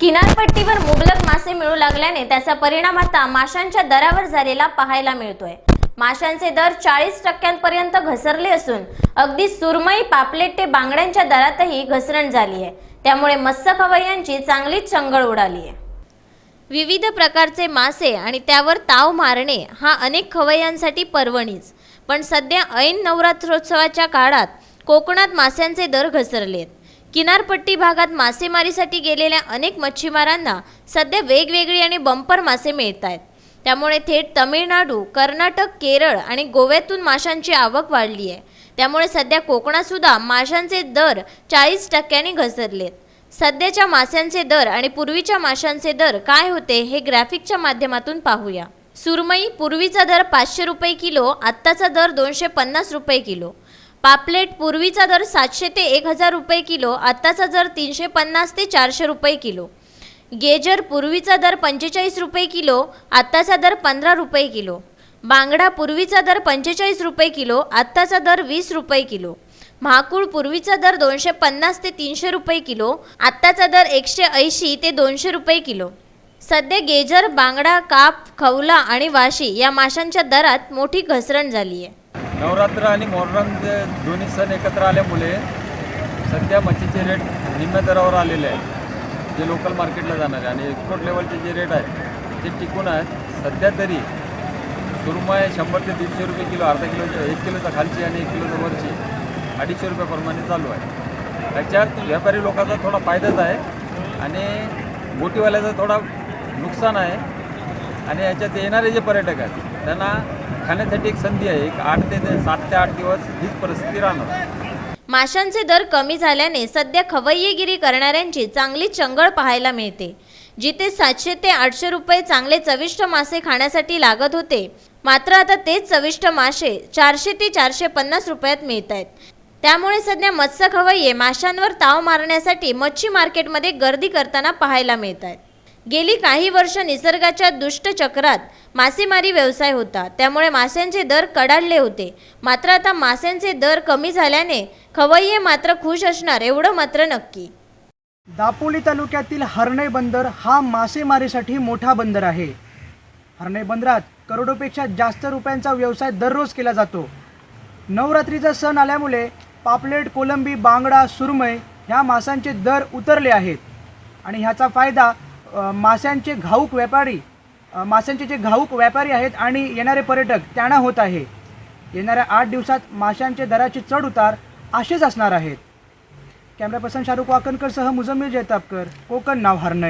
किनारपट्टीवर मुबलक मासे मिळू लागल्याने त्याचा परिणाम आता माशांच्या दरावर झालेला पाहायला मिळतोय. माशांचे दर चाळीस टक्क्यांपर्यंत घसरले असून अगदी सुरमई पापलेट ते बांगड्यांच्या दरातही घसरण झाली आहे. त्यामुळे मत्स्य खवय्यांची चांगलीच चंगळ उडाली आहे. विविध प्रकारचे मासे आणि त्यावर ताव मारणे हा अनेक खवय्यांसाठी पर्वणीच. पण सध्या ऐन नवरात्रोत्सवाच्या काळात कोकणात माशांचे दर घसरलेत. किनारपट्टी भागात मासेमारीसाठी गेलेल्या अनेक मच्छीमारांना सध्या वेगवेगळी आणि बंपर मासे मिळत आहेत. त्यामुळे थेट तमिळनाडू कर्नाटक केरळ आणि गोव्यातून माशांची आवक वाढली आहे. त्यामुळे सध्या कोकणातसुद्धा माशांचे दर चाळीस टक्क्यांनी घसरलेत. सध्याच्या माशांचे दर आणि पूर्वीच्या माशांचे दर काय होते हे ग्राफिकच्या माध्यमातून पाहूया. सुरमई पूर्वीचा दर पाचशे रुपये किलो आत्ताचा दर दोनशे पन्नास रुपये किलो. पापलेट पूर्वीचा दर सातशे ते एक हजार रुपये किलो आत्ताचा दर तीनशे पन्नास ते चारशे रुपये किलो. गेजर पूर्वीचा दर पंचेचाळीस रुपये किलो आत्ताचा दर पंधरा रुपये किलो. बांगडा पूर्वीचा दर पंचेचाळीस रुपये किलो आत्ताचा दर वीस रुपये किलो. महाकूळ पूर्वीचा दर दोनशे पन्नास ते तीनशे रुपये किलो आत्ताचा दर एकशे ऐंशी ते दोनशे रुपये किलो. सध्या गेजर बांगडा काप खवला आणि वाशी या माशांच्या दरात मोठी घसरण झाली आहे नवरात्र आणि मोहरम दोन्ही सण एकत्र आल्यामुळे सध्या मच्छीचे रेट निम्म्या दरावर आलेले आहेत. जे लोकल मार्केटला जाणार आहे आणि एक्सपोर्ट लेवलचे जे रेट आहेत ते टिकून आहेत. सध्या तरी सुरमय शंभर ते दीडशे रुपये किलो अर्धा किलोच्या एक किलोचा खालची आणि एक किलोचा वरची अडीचशे रुपयाप्रमाणे चालू आहे. त्याच्यात व्यापारी लोकांचा थोडा फायदाच आहे आणि बोटीवाल्याचा थोडा नुकसान आहे. आणि याच्यात येणारे जे पर्यटक आहेत त्यांना खाण्यासाठी एक संधी आहे. एक आठ ते ते सात ते आठ दिवस हीच परिस्थिती राहणार. माशांचे दर कमी झाल्याने सध्या खवय्येगिरी करणाऱ्यांची चांगली चंगळ पाहायला मिळते. जिथे सातशे ते आठशे रुपये चांगले चविष्ट मासे खाण्यासाठी लागत होते मात्र आता तेच चविष्ट मासे चारशे ते चारशे पन्नास रुपयात मिळत आहेत त्यामुळे सध्या मत्स्य खवय्ये माशांवर ताव मारण्यासाठी मच्छी मार्केटमध्ये गर्दी करताना पाहायला मिळत आहेत गेली काही वर्ष निसर्गाच्या दुष्ट चक्रात मासेमारी व्यवसाय होता. त्यामुळे माशांचे दर कडाडले होते. मात्र आता माशांचे दर कमी झाल्याने खवय्ये मात्र खुश असणार एवढं मात्र नक्की. दापोली तालुक्यातील हर्णे बंदर हा मासेमारीसाठी मोठा बंदर आहे. हर्णे बंदरात करोडोपेक्षा जास्त रुपयांचा व्यवसाय दररोज केला जातो. नवरात्रीचा सण आल्यामुळे पापलेट कोलंबी बांगडा सुरमई ह्या माशांचे दर उतरले आहेत. आणि ह्याचा फायदा माशांचे घाऊक व्यापारी माशांचे जे घाऊक व्यापारी आहेत आणि येणारे पर्यटक त्यांना होत आहे. येणाऱ्या आठ दिवसात माशांचे दराचे चढ उतार असेच असणार आहेत. कॅमेरा पर्सन शाहरुख वाकणकरसह मुजम्मिल जैतापकर कोकण नाव हरणाई